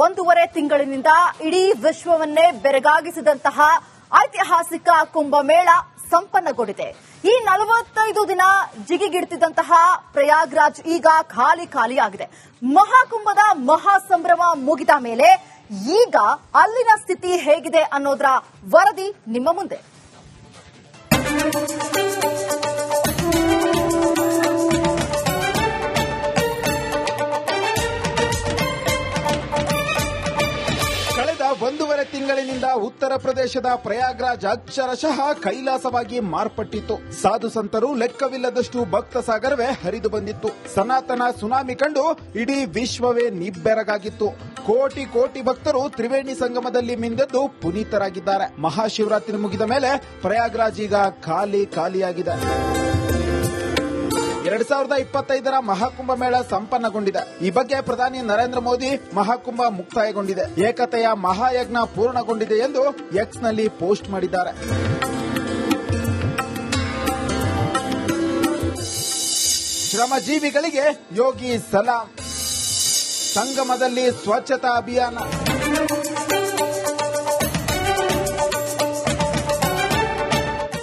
ಒಂದೂವರೆ ತಿಂಗಳಿನಿಂದ ಇಡೀ ವಿಶ್ವವನ್ನೇ ಬೆರಗಾಗಿಸಿದಂತಹ ಐತಿಹಾಸಿಕ ಕುಂಭಮೇಳ ಸಂಪನ್ನಗೊಂಡಿದೆ. ಈ ನಲವತ್ತೈದು ದಿನ ಜಿಗಿಗಿಡ್ತಿದ್ದಂತಹ ಪ್ರಯಾಗ್ರಾಜ್ ಈಗ ಖಾಲಿ ಖಾಲಿಯಾಗಿದೆ. ಮಹಾಕುಂಭದ ಮಹಾಸಂಭ್ರಮ ಮುಗಿದ ಮೇಲೆ ಈಗ ಅಲ್ಲಿನ ಸ್ಥಿತಿ ಹೇಗಿದೆ ಅನ್ನೋದರ ವರದಿ ನಿಮ್ಮ ಮುಂದೆ. ತಿಂಗಳಿನಿಂದ ಉತ್ತರ ಪ್ರದೇಶದ ಪ್ರಯಾಗ್ರಾಜ್ ಅಕ್ಷರಶಃ ಕೈಲಾಸವಾಗಿ ಮಾರ್ಪಟ್ಟಿತ್ತು. ಸಾಧು ಸಂತರು ಲೆಕ್ಕವಿಲ್ಲದಷ್ಟು ಭಕ್ತ ಸಾಗರವೇ ಹರಿದು ಬಂದಿತ್ತು. ಸನಾತನ ಸುನಾಮಿ ಕಂಡು ಇಡೀ ವಿಶ್ವವೇ ನಿಬ್ಬೆರಗಾಗಿತ್ತು. ಕೋಟಿ ಕೋಟಿ ಭಕ್ತರು ತ್ರಿವೇಣಿ ಸಂಗಮದಲ್ಲಿ ಮಿಂದೆದ್ದು ಪುನೀತರಾಗಿದ್ದಾರೆ. ಮಹಾಶಿವರಾತ್ರಿ ಮುಗಿದ ಮೇಲೆ ಪ್ರಯಾಗ್ರಾಜ್ ಈಗ ಖಾಲಿ ಖಾಲಿಯಾಗಿದೆ. ಎರಡ್ ಸಾವಿರದ ಇಪ್ಪತ್ತೈದರ ಮಹಾಕುಂಭ ಮೇಳ ಸಂಪನ್ನಗೊಂಡಿದೆ. ಈ ಬಗ್ಗೆ ಪ್ರಧಾನಿ ನರೇಂದ್ರ ಮೋದಿ ಮಹಾಕುಂಭ ಮುಕ್ತಾಯಗೊಂಡಿದೆ. ಏಕತೆಯ ಮಹಾಯಜ್ಞ ಪೂರ್ಣಗೊಂಡಿದೆ ಎಂದು ಎಕ್ಸ್ನಲ್ಲಿ ಪೋಸ್ಟ್ ಮಾಡಿದ್ದಾರೆ. ಶ್ರಮಜೀವಿಗಳಿಗೆ ಯೋಗಿ ಸಲಾಂ. ಸಂಗಮದಲ್ಲಿ ಸ್ವಚ್ಛತಾ ಅಭಿಯಾನ.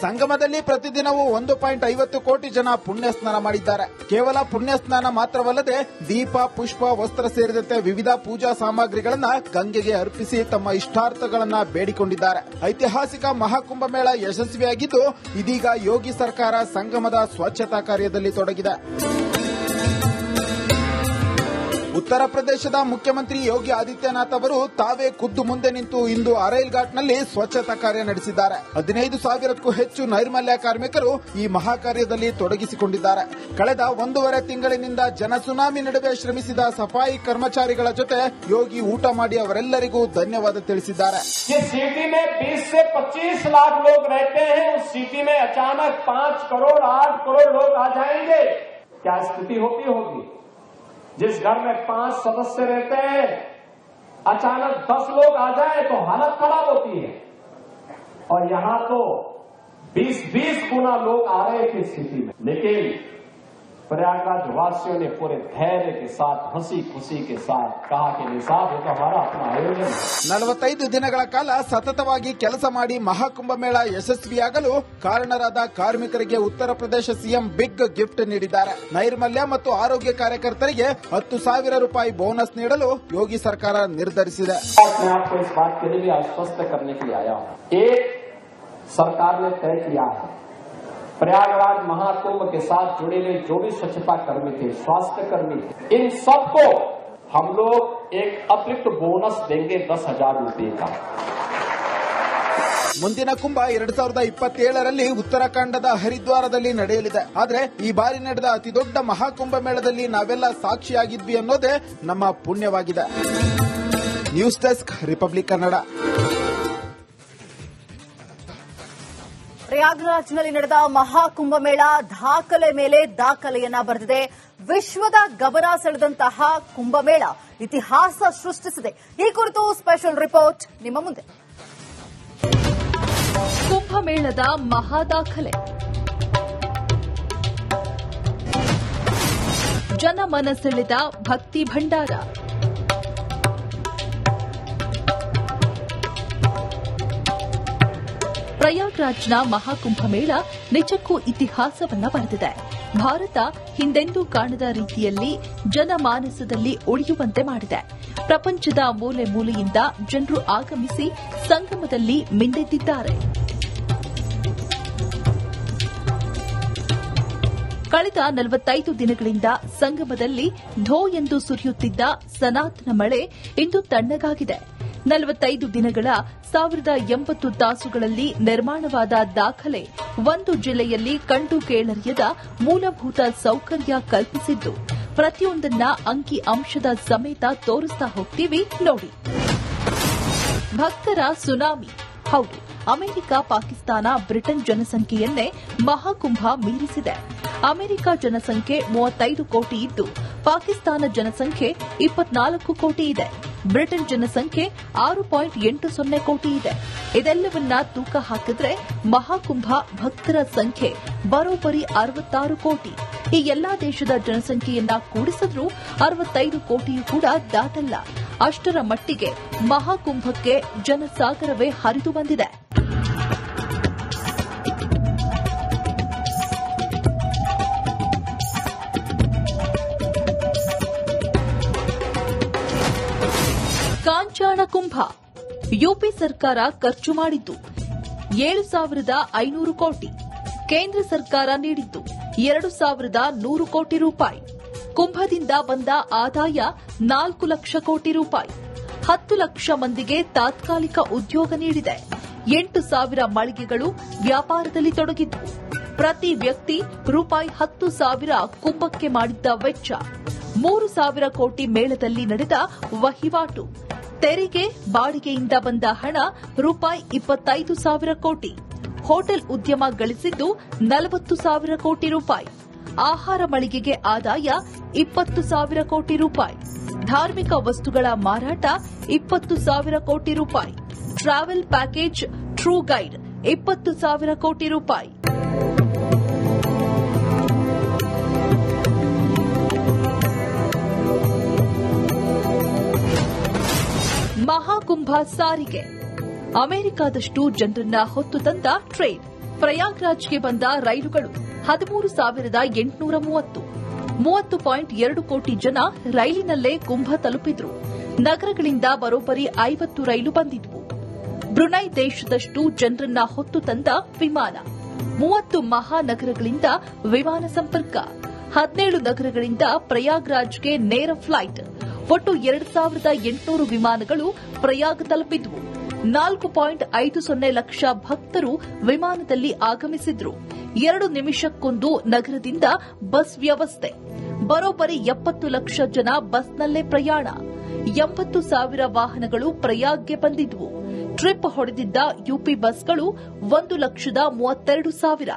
ಸಂಗಮದಲ್ಲಿ ಪ್ರತಿದಿನವೂ ಒಂದು ಪಾಯಿಂಟ್ ಐವತ್ತು ಕೋಟಿ ಜನ ಪುಣ್ಯ ಸ್ನಾನ ಮಾಡಿದ್ದಾರೆ. ಕೇವಲ ಪುಣ್ಯ ಸ್ನಾನ ಮಾತ್ರವಲ್ಲದೆ ದೀಪ, ಪುಷ್ಪ, ವಸ್ತ್ರ ಸೇರಿದಂತೆ ವಿವಿಧ ಪೂಜಾ ಸಾಮಗ್ರಿಗಳನ್ನ ಗಂಗೆಗೆ ಅರ್ಪಿಸಿ ತಮ್ಮ ಇಷ್ಟಾರ್ಥಗಳನ್ನ ಬೇಡಿಕೊಂಡಿದ್ದಾರೆ. ಐತಿಹಾಸಿಕ ಮಹಾಕುಂಭ ಮೇಳ ಯಶಸ್ವಿಯಾಗಿದ್ದು ಇದೀಗ ಯೋಗಿ ಸರ್ಕಾರ ಸಂಗಮದ ಸ್ವಚ್ಛತಾ ಕಾರ್ಯದಲ್ಲಿ ತೊಡಗಿದೆ. ಉತ್ತರ ಪ್ರದೇಶದ ಮುಖ್ಯಮಂತ್ರಿ ಯೋಗಿ ಆದಿತ್ಯನಾಥ್ ಅವರು ತಾವೇ ಖುದ್ದು ಮುಂದೆ ನಿಂತು ಇಂದು ಅರೈಲ್ ಘಾಟ್ನಲ್ಲಿ ಸ್ವಚ್ಛತಾ ಕಾರ್ಯ ನಡೆಸಿದ್ದಾರೆ. ಹದಿನೈದು ಸಾವಿರಕ್ಕೂ ಹೆಚ್ಚು ನೈರ್ಮಲ್ಯ ಕಾರ್ಮಿಕರು ಈ ಮಹಾಕಾರ್ಯದಲ್ಲಿ ತೊಡಗಿಸಿಕೊಂಡಿದ್ದಾರೆ. ಕಳೆದ ಒಂದೂವರೆ ತಿಂಗಳಿನಿಂದ ಜನಸುನಾಮಿ ನಡುವೆ ಶ್ರಮಿಸಿದ ಸಫಾಯಿ ಕರ್ಮಚಾರಿಗಳ ಜೊತೆ ಯೋಗಿ ಊಟ ಮಾಡಿ ಅವರೆಲ್ಲರಿಗೂ ಧನ್ಯವಾದ ತಿಳಿಸಿದ್ದಾರೆ. ಅಚಾನಕ್ ಪಾಂಚ್ ಕರೋಡ್ ಕರೋಡ್ ಲೋಗ್ ಆ ಕ್ಯಾ ಸ್ಥಿತಿ ಹೋಗಿ ಹೋಗಿ जिस घर में पाँच सदस्य रहते हैं, अचानक 10 लोग आ जाए तो हालत खराब होती है। और यहाँ तो बीस बीस गुना लोग आ रहे थे स्थिति में। लेकिन प्रयागराज वासियों ने पूरे धैर्य के साथ हंसी खुशी के साथ कहा कि निषाद ये तो हमारा अपना आयोजन है ನಲವತ್ತೈದು ದಿನಗಳ ಕಾಲ ಸತತವಾಗಿ ಕೆಲಸ ಮಾಡಿ ಮಹಾಕುಂಭ ಮೇಳ ಯಶಸ್ವಿಯಾಗಲು ಕಾರಣರಾದ ಕಾರ್ಮಿಕರಿಗೆ Uttar Pradesh CM big gift ನೀಡಿದ್ದಾರೆ ನೈರ್ಮಲ್ಯ ಮತ್ತು ಆರೋಗ್ಯ ಕಾರ್ಯಕರ್ತರಿಗೆ ಹತ್ತು ಸಾವಿರ ರೂಪಾಯಿ ಬೋನಸ್ ನೀಡಲು ಯೋಗಿ ಸರ್ಕಾರ ನಿರ್ಧರಿಸಿದೆ आज मैं प्रयागराज महाकुंभ के साथ जुड़े हुए जो भी स्वच्छता कर्मी थे स्वास्थ्य कर्मी थे इन सबको हम लोग एक अतिरिक्त बोनस देंगे दस हजार रूपये का ಮುಂದಿನ ಕುಂಭ ಎರಡ್ ಸಾವಿರದ ಇಪ್ಪತ್ತೇಳರಲ್ಲಿ ಉತ್ತರಾಖಂಡದ ಹರಿದ್ವಾರದಲ್ಲಿ ನಡೆಯಲಿದೆ ಆದ್ರೆ ಈ ಬಾರಿ ನಡೆದ ಅತಿದೊಡ್ಡ ಮಹಾಕುಂಭ ಮೇಳದಲ್ಲಿ ನಾವೆಲ್ಲ ಸಾಕ್ಷಿಯಾಗಿದ್ವಿ ಅನ್ನೋದೇ ನಮ್ಮ ಪುಣ್ಯವಾಗಿದೆ ನ್ಯೂಸ್ ಡೆಸ್ಕ್ ರಿಪಬ್ಲಿಕ್ ಕನ್ನಡ ಪ್ರಯಾಗ್ರಾಜ್ನಲ್ಲಿ ನಡೆದ ಮಹಾಕುಂಭಮೇಳ ದಾಖಲೆ ಮೇಲೆ ದಾಖಲೆಯನ್ನ ಬರೆದಿದೆ. ವಿಶ್ವದ ಗಮನ ಸೆಳೆದಂತಹ ಕುಂಭಮೇಳ ಇತಿಹಾಸ ಸೃಷ್ಟಿಸಿದೆ. ಈ ಕುರಿತು ಸ್ಪೆಷಲ್ ರಿಪೋರ್ಟ್ ನಿಮ್ಮ ಮುಂದೆ. ಕುಂಭಮೇಳದ ಮಹಾದಾಖಲೆ. ಜನಮನ ಸೆಳೆದ ಭಕ್ತಿ ಭಂಡಾರ. ಪ್ರಯಾಗ್ರಾಜ್ನ ಮಹಾಕುಂಭಮೇಳ ನಿಜಕ್ಕೂ ಇತಿಹಾಸವನ್ನ ಬರೆದಿದೆ. ಭಾರತ ಹಿಂದೆಂದೂ ಕಾಣದ ರೀತಿಯಲ್ಲಿ ಜನಮಾನಸದಲ್ಲಿ ಉಳಿಯುವಂತೆ ಮಾಡಿದೆ. ಪ್ರಪಂಚದ ಮೂಲೆ ಮೂಲೆಯಿಂದ ಜನರು ಆಗಮಿಸಿ ಸಂಗಮದಲ್ಲಿ ಮಿಂದೆದ್ದಿದ್ದಾರೆ. ಕಳೆದ ನಲವತ್ತೈದು ದಿನಗಳಿಂದ ಸಂಗಮದಲ್ಲಿ ಧೋ ಎಂದು ಸುರಿಯುತ್ತಿದ್ದ ಸನಾತನ ಮಳೆ ಇಂದು ತಣ್ಣಗಾಗಿದೆ. ನಲವತ್ತೈದು ದಿನಗಳ ಸಾವಿರದ ಎಂಬತ್ತು ತಾಸುಗಳಲ್ಲಿ ನಿರ್ಮಾಣವಾದ ದಾಖಲೆ ಒಂದು ಜಿಲ್ಲೆಯಲ್ಲಿ ಕಂಡು ಕೇಳರಿಯದ ಮೂಲಭೂತ ಸೌಕರ್ಯ ಕಲ್ಪಿಸಿದ್ದು, ಪ್ರತಿಯೊಂದನ್ನ ಅಂಕಿ ಅಂಶದ ಸಮೇತ ತೋರಿಸ್ತಾ ಹೋಗ್ತೀವಿ ನೋಡಿ. ಭಕ್ತರ ಸುನಾಮಿ. ಹೌದು, ಅಮೆರಿಕ, ಪಾಕಿಸ್ತಾನ, ಬ್ರಿಟನ್ ಜನಸಂಖ್ಯೆಯನ್ನೇ ಮಹಾಕುಂಭ ಮೀರಿಸಿದೆ. ಅಮೆರಿಕ ಜನಸಂಖ್ಯೆ ಮೂವತ್ತೈದು ಕೋಟಿ ಇದ್ದು, ಪಾಕಿಸ್ತಾನ ಜನಸಂಖ್ಯೆ ಇಪ್ಪತ್ನಾಲ್ಕು ಕೋಟಿ ಇದೆ. ಬ್ರಿಟನ್ ಜನಸಂಖ್ಯೆ ಆರು ಪಾಯಿಂಟ್ ಎಂಟು ಸೊನ್ನೆ ಕೋಟಿ ಇದೆ. ಇದೆಲ್ಲವನ್ನ ತೂಕ ಹಾಕಿದ್ರೆ ಮಹಾಕುಂಭ ಭಕ್ತರ ಸಂಖ್ಯೆ ಬರೋಬ್ಬರಿ ಅರವತ್ತಾರು ಕೋಟಿ. ಈ ಎಲ್ಲಾ ದೇಶದ ಜನಸಂಖ್ಯೆಯನ್ನ ಕೂಡಿಸಿದ್ರೂ ಅರವತ್ತೈದು ಕೋಟಿಯೂ ಕೂಡ ದಾಟಲ್ಲ. ಅಷ್ಟರ ಮಟ್ಟಿಗೆ ಮಹಾಕುಂಭಕ್ಕೆ ಜನಸಾಗರವೇ ಹರಿದು ಬಂದಿದೆ. ಯುಪಿ ಸರ್ಕಾರ ಖರ್ಚು ಮಾಡಿದ್ದು ಏಳು ಸಾವಿರದ ಐನೂರು ಕೋಟಿ, ಕೇಂದ್ರ ಸರ್ಕಾರ ನೀಡಿದ್ದು ಎರಡು ಸಾವಿರದ ನೂರು ಕೋಟಿ ರೂಪಾಯಿ. ಕುಂಭದಿಂದ ಬಂದ ಆದಾಯ ನಾಲ್ಕು ಲಕ್ಷ ಕೋಟಿ ರೂಪಾಯಿ. ಹತ್ತು ಲಕ್ಷ ಮಂದಿಗೆ ತಾತ್ಕಾಲಿಕ ಉದ್ಯೋಗ ನೀಡಿದೆ. ಎಂಟು ಸಾವಿರ ಮಳಿಗೆಗಳು ವ್ಯಾಪಾರದಲ್ಲಿ ತೊಡಗಿದ್ದು, ಪ್ರತಿ ವ್ಯಕ್ತಿ ರೂಪಾಯಿ ಹತ್ತು ಸಾವಿರ ಕುಂಭಕ್ಕೆ ಮಾಡಿದ್ದ ವೆಚ್ಚ. ಮೂರು ಸಾವಿರ ಕೋಟಿ ಮೇಳದಲ್ಲಿ ನಡೆದ ವಹಿವಾಟು. ತೆರಿಗೆ, ಬಾಡಿಗೆಯಿಂದ ಬಂದ ಹಣ ರೂಪಾಯಿ ಇಪ್ಪತ್ತೈದು ಸಾವಿರ ಕೋಟಿ. ಹೋಟೆಲ್ ಉದ್ಯಮ ಗಳಿಸಿದ್ದು ನಲವತ್ತು ಸಾವಿರ ಕೋಟಿ ರೂಪಾಯಿ. ಆಹಾರ ಮಳಿಗೆಗೆ ಆದಾಯ ಇಪ್ಪತ್ತು ಸಾವಿರ ಕೋಟಿ ರೂಪಾಯಿ. ಧಾರ್ಮಿಕ ವಸ್ತುಗಳ ಮಾರಾಟ ಇಪ್ಪತ್ತು ಸಾವಿರ ಕೋಟಿ ರೂಪಾಯಿ. ಟ್ರಾವೆಲ್ ಪ್ಯಾಕೇಜ್ ಟ್ರೂ ಗೈಡ್ ಇಪ್ಪತ್ತು ಸಾವಿರ ಕೋಟಿ ರೂಪಾಯಿ. ಮಹಾಕುಂಭ ಸಾರಿಗೆ ಅಮೆರಿಕಾದಷ್ಟು ಜನರನ್ನ ಹೊತ್ತು ತಂದ ಟ್ರೈನ್ ಪ್ರಯಾಗ್ರಾಜ್ಗೆ ಬಂದ ರೈಲುಗಳು ಹದಿಮೂರು ಸಾವಿರದ ಎಂಟುನೂರ ಮೂವತ್ತು. ಮೂವತ್ತು ಪಾಯಿಂಟ್ ಎರಡು ಕೋಟಿ ಜನ ರೈಲಿನಲ್ಲೇ ಕುಂಭ ತಲುಪಿದ್ರು. ನಗರಗಳಿಂದ ಬರೋಬ್ಬರಿ ಐವತ್ತು ರೈಲು ಬಂದಿದ್ವು. ಬ್ರುನೈ ದೇಶದಷ್ಟು ಜನರನ್ನ ಹೊತ್ತು ತಂದ ವಿಮಾನ. ಮೂವತ್ತು ಮಹಾನಗರಗಳಿಂದ ವಿಮಾನ ಸಂಪರ್ಕ. ಹದಿನೇಳು ನಗರಗಳಿಂದ ಪ್ರಯಾಗ್ರಾಜ್ಗೆ ನೇರ ಫ್ಲೈಟ್. ಒಟ್ಟು ಎರಡು ಸಾವಿರದ ಎಂಟುನೂರು ವಿಮಾನಗಳು ಪ್ರಯಾಗ್ ತಲುಪಿದ್ವು. ನಾಲ್ಕು ಪಾಯಿಂಟ್ ಐದು ಸೊನ್ನೆ ಲಕ್ಷ ಭಕ್ತರು ವಿಮಾನದಲ್ಲಿ ಆಗಮಿಸಿದ್ರು. ಎರಡು ನಿಮಿಷಕ್ಕೊಂದು ನಗರದಿಂದ ಬಸ್ ವ್ಯವಸ್ಥೆ. ಬರೋಬ್ಬರಿ ಎಪ್ಪತ್ತು ಲಕ್ಷ ಜನ ಬಸ್ನಲ್ಲೇ ಪ್ರಯಾಣ. ಎಂಬತ್ತು ಸಾವಿರ ವಾಹನಗಳು ಪ್ರಯಾಗ್ಗೆ ಬಂದಿದ್ವು. ಟ್ರಿಪ್ ಹೊಡೆದಿದ್ದ ಯುಪಿ ಬಸ್ಗಳು ಒಂದು ಲಕ್ಷದ ಮೂವತ್ತೆರಡು ಸಾವಿರ.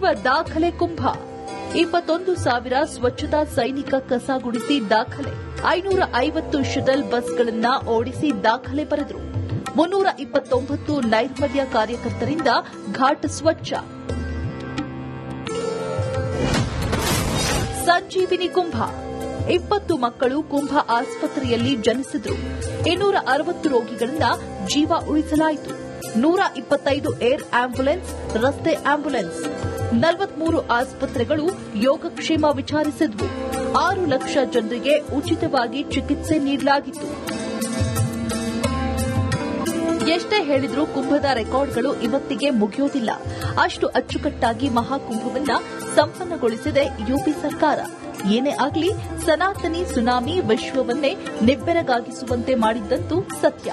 ವಿಶ್ವ ದಾಖಲೆ ಕುಂಭ. ಇಪ್ಪತ್ತೊಂದು ಸಾವಿರ ಸ್ವಚ್ಛತಾ ಸೈನಿಕ ಕಸ ಗುಡಿಸಿ ದಾಖಲೆ. ಐನೂರ ಐವತ್ತು ಶಟಲ್ ಬಸ್ಗಳನ್ನ ಓಡಿಸಿ ದಾಖಲೆ ಬರೆದರು. ಮುನ್ನೂರ ಇಪ್ಪತ್ತೊಂಬತ್ತು ನೈರ್ಮಲ್ಯ ಕಾರ್ಯಕರ್ತರಿಂದ ಘಾಟ್ ಸ್ವಚ್ಛ. ಸಂಜೀವಿನಿ ಕುಂಭ. ಇಪ್ಪತ್ತು ಮಕ್ಕಳು ಕುಂಭ ಆಸ್ಪತ್ರೆಯಲ್ಲಿ ಜನಿಸಿದ್ರು. ಇನ್ನೂರ ಅರವತ್ತು ರೋಗಿಗಳನ್ನ ಜೀವ ಉಳಿಸಲಾಯಿತು. ನೂರ ಇಪ್ಪತ್ತೈದು ಏರ್ ಆಂಬ್ಯುಲೆನ್ಸ್ ರಸ್ತೆ ಆಂಬ್ಯುಲೆನ್ಸ್ ನಲವತ್ಮೂರು ಆಸ್ಪತ್ರೆಗಳು ಯೋಗಕ್ಷೇಮ ವಿಚಾರಿಸಿದ್ವು. ಆರು ಲಕ್ಷ ಜನರಿಗೆ ಉಚಿತವಾಗಿ ಚಿಕಿತ್ಸೆ ನೀಡಲಾಗಿತ್ತು. ಎಷ್ಟೇ ಹೇಳಿದ್ರೂ ಕುಂಭದ ರೆಕಾರ್ಡ್ಗಳು ಇವತ್ತಿಗೆ ಮುಗಿಯೋದಿಲ್ಲ. ಅಷ್ಟು ಅಚ್ಚುಕಟ್ಟಾಗಿ ಮಹಾಕುಂಭವನ್ನ ಸಂಪನ್ನಗೊಳಿಸಿದೆ ಯುಪಿ ಸರ್ಕಾರ. ಏನೇ ಆಗಲಿ, ಸನಾತನಿ ಸುನಾಮಿ ವಿಶ್ವವನ್ನೇ ನಿಬ್ಬೆರಗಾಗಿಸುವಂತೆ ಮಾಡಿದ್ದಂತೂ ಸತ್ಯ.